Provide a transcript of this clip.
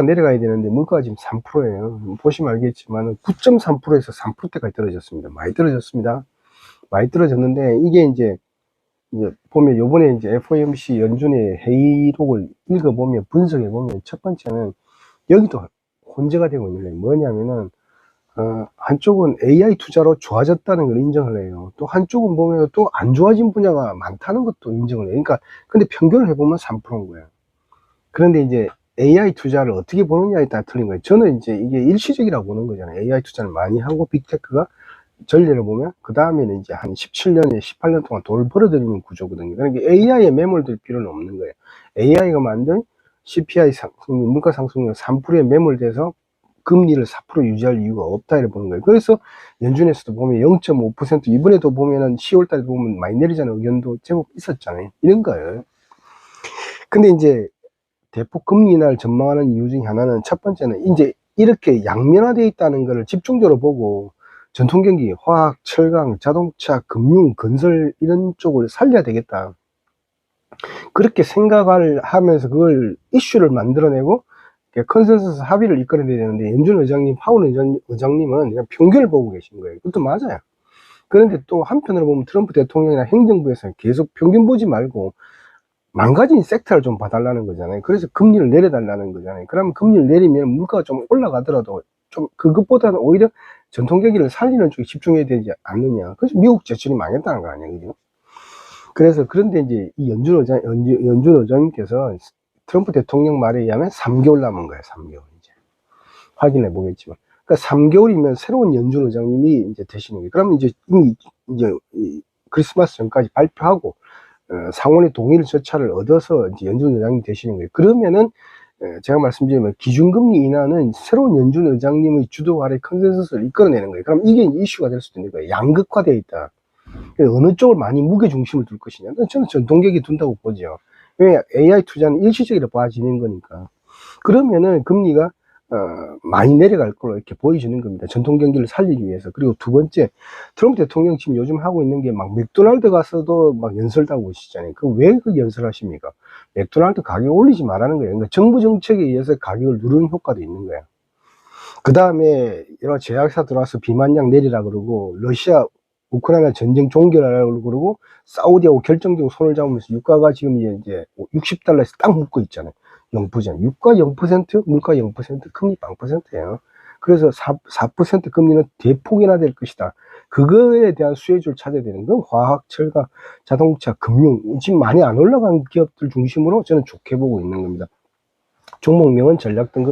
내려가야 되는데 물가가 지금 3%예요. 보시면 알겠지만 9.3%에서 3%대까지 떨어졌습니다. 많이 떨어졌습니다. 많이 떨어졌는데 이게 이제 이제 보면 요번에 이제 FOMC 연준의 회의록을 읽어보면 분석해 보면 첫 번째는 여기도 혼재가 되고 있는 거예요. 뭐냐면은 어, 한쪽은 AI 투자로 좋아졌다는 걸 인정을 해요. 또 한쪽은 보면 또 안 좋아진 분야가 많다는 것도 인정을 해요. 그러니까 근데 평균을 해보면 3%인 거예요. 그런데 이제 AI 투자를 어떻게 보느냐에 따라 틀린 거예요. 저는 이제 이게 일시적이라고 보는 거잖아요. AI 투자를 많이 하고 빅테크가 전례를 보면 그 다음에는 이제 한 17년에 18년 동안 돈을 벌어들이는 구조거든요. 그러니까 AI에 매몰될 필요는 없는 거예요. AI가 만든 CPI 상승률, 물가 상승률 3%에 매몰돼서 금리를 4% 유지할 이유가 없다 이렇게 보는 거예요. 그래서 연준에서도 보면 0.5% 이번에도 보면은 10월 달에 보면 많이 내리자는 의견도 제법 있었잖아요. 이런 거예요. 근데 이제 대폭 금리 인하를 전망하는 이유 중에 하나는 첫 번째는 이제 이렇게 양면화되어 있다는 것을 집중적으로 보고 전통 경기, 화학, 철강, 자동차, 금융, 건설 이런 쪽을 살려야 되겠다. 그렇게 생각을 하면서 그걸 이슈를 만들어내고 컨센서스 합의를 이끌어내야 되는데 연준 의장님, 파운 의장, 의장님은 그냥 평균을 보고 계신 거예요. 그것도 맞아요. 그런데 또 한편으로 보면 트럼프 대통령이나 행정부에서 계속 평균 보지 말고 망가진 섹터를 좀 봐달라는 거잖아요. 그래서 금리를 내려달라는 거잖아요. 그러면 금리를 내리면 물가가 좀 올라가더라도 좀 그것보다는 오히려 전통 경기를 살리는 쪽에 집중해야 되지 않느냐. 그래서 미국 제출이 망했다는 거 아니에요. 그죠? 그래서 그런데 이제 이 연준 의장, 연준, 연준 의장님께서 트럼프 대통령 말에 의하면 3개월 남은 거예요. 3개월 이제. 확인해 보겠지만. 그러니까 3개월이면 새로운 연준 의장님이 이제 되시는 거예요. 그러면 이제 이미 이제 이 크리스마스 전까지 발표하고 어, 상원의 동의를 절차를 얻어서 이제 연준 의장님이 되시는 거예요. 그러면은 에, 제가 말씀드리면 기준금리 인하는 새로운 연준 의장님의 주도 아래 컨센서스를 이끌어내는 거예요. 그럼 이게 이슈가 될 수도 있는 거예요. 양극화되어 있다. 어느 쪽을 많이 무게 중심을 둘 것이냐. 저는 전통격이 둔다고 보죠. 왜 AI 투자는 일시적으로 봐지는 거니까. 그러면은 금리가 어, 많이 내려갈 걸로 이렇게 보여지는 겁니다. 전통 경기를 살리기 위해서. 그리고 두 번째, 트럼프 대통령 지금 요즘 하고 있는 게 막 맥도날드 가서도 막 연설하고 오시잖아요. 그 왜 그 연설하십니까? 맥도날드 가격 올리지 말라는 거예요. 그러니까 정부 정책에 의해서 가격을 누르는 효과도 있는 거예요. 그 다음에 여러 제약사 들어와서 비만약 내리라 그러고 러시아 우크라이나 전쟁 종결하라고 그러고 사우디하고 결정적으로 손을 잡으면서 유가가 지금 이제 60달러에서 딱 묶고 있잖아요. 0%잖아요. 유가 0%, 물가 0%, 금리 0%예요. 그래서 4, 4% 금리는 대폭 인하될 것이다. 그거에 대한 수혜주를 찾아야 되는 건 화학, 철강, 자동차, 금융 지금 많이 안 올라간 기업들 중심으로 저는 좋게 보고 있는 겁니다. 종목명은 전략 등급